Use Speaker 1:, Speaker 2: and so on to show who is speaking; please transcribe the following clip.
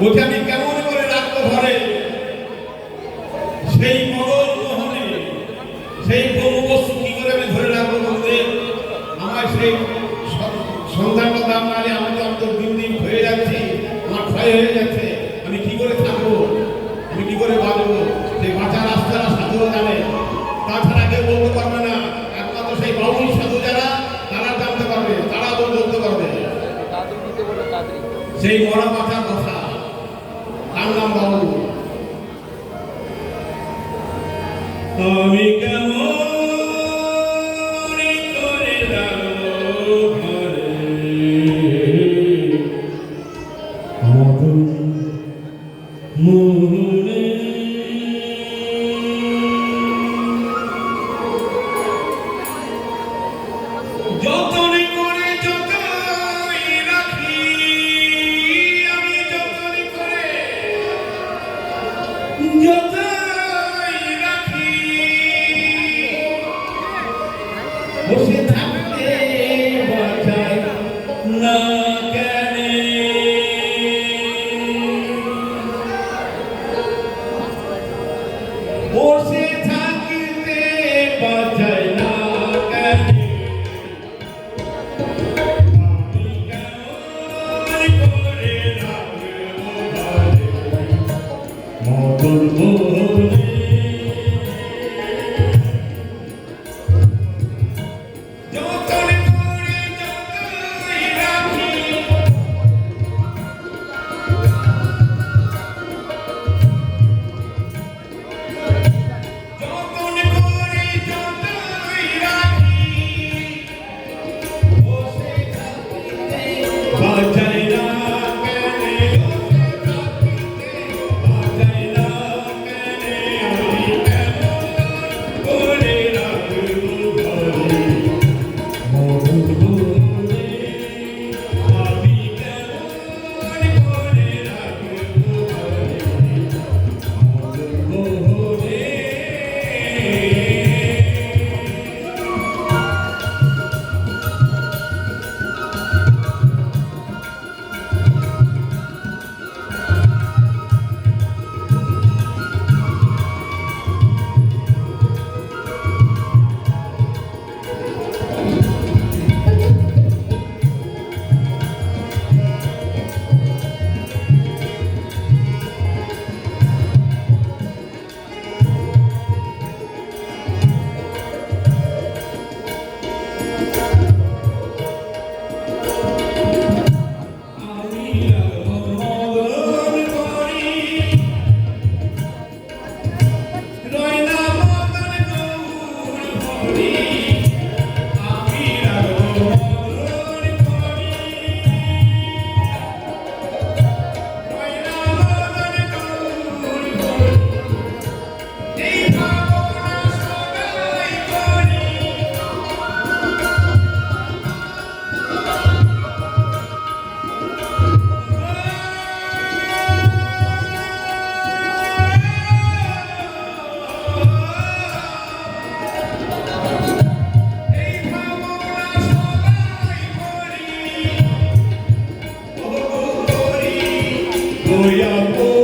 Speaker 1: বলছে আমি কেমন করে সেই মরণ মোহনে, সেই বস্তু কি করে আমি ধরে রাখব আমার সেই স- সন্তানটা দাম নালে আমি তো দিন দিন হয়ে যাচ্ছি, আমার ক্ষয় হয়ে যাচ্ছে। আমি কি করে থাকব? আমি কি করে বাঁচবো? সেই রাস্তাটা সাধুরা জানে। তাছাড়া কেউ বলতে পারবে না। একমাত্র সেই বাউল সাধু যারা, তারা জানতে পারবে তারা বলতে পারবে। সেই মরা মাথার তার নাম বাউল আমি কেমন We Твоя